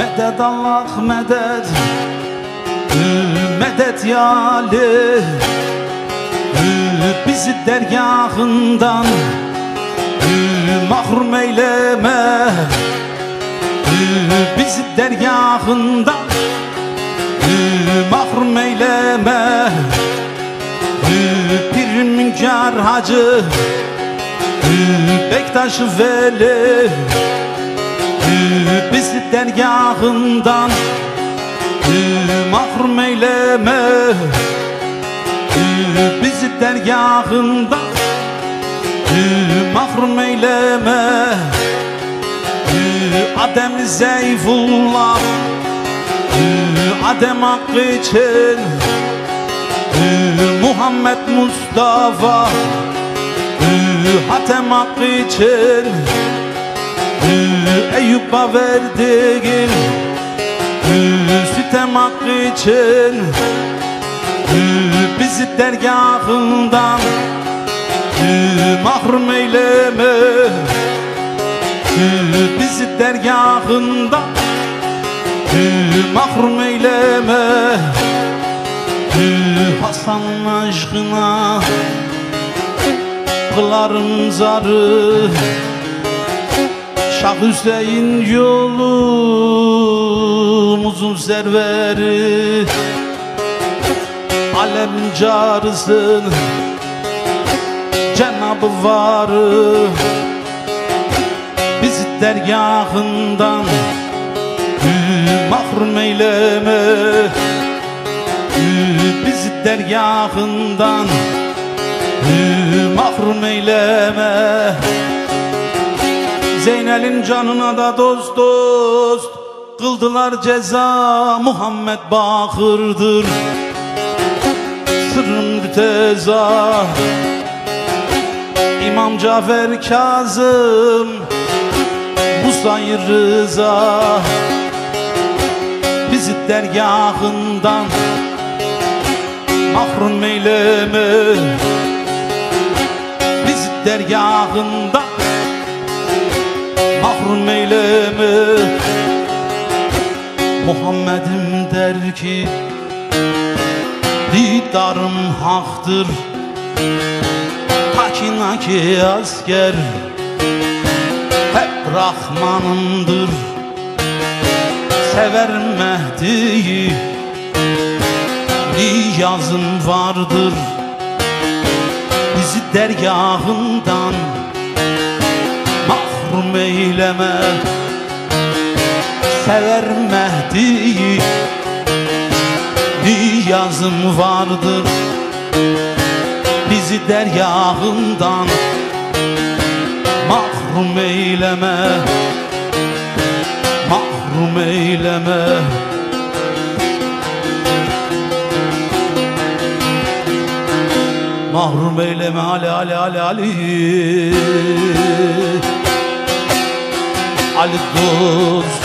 Medet Allah medet. Medet ya Ali Bizi dergahından Mahrum eyleme. Bizi dergahından Mahrum eyleme. Bir münker hacı Bektaş veli Bizi dergahından Mahrum eyleme. Bizi dergahından Mahrum eyleme. Adem Zeyfullah Adem Hakkı için Muhammed Mustafa Hatem Hakkı için Eyüp'a verdiğin Sütem Hakkı için Bizi dergahından Mahrum eyleme Bizi dergahından Mahrum eyleme Hasan aşkına Kılarım zarı Şah Hüseyin yolumuzun serveri. Alem carısın Cenab-ı varı. Bizi dergahından Mahrum eyleme. Bizi dergahından Mahrum eyleme Zeynel'in canına da dost dost Kıldılar ceza. Muhammed Bakır'dır Sırrım müteza. İmam Cafer Kazım Musayir Rıza. Bizi dergahından Mahrum eyleme. Bizi dergahından Mahrum eyleme. Muhammed'im der ki Didarım haktır Hakinaki asker Hep Rahman'ındır Sever Mehdi'yi Niyazın vardır. Bizi dergahından Mahrum eyleme. Sever Mehdi'yi. Niyazım vardır. Bizi dergahından Mahrum eyleme. Mahrum eyleme. Mahrum eyleme Ali Ali Ali Ali Ali dost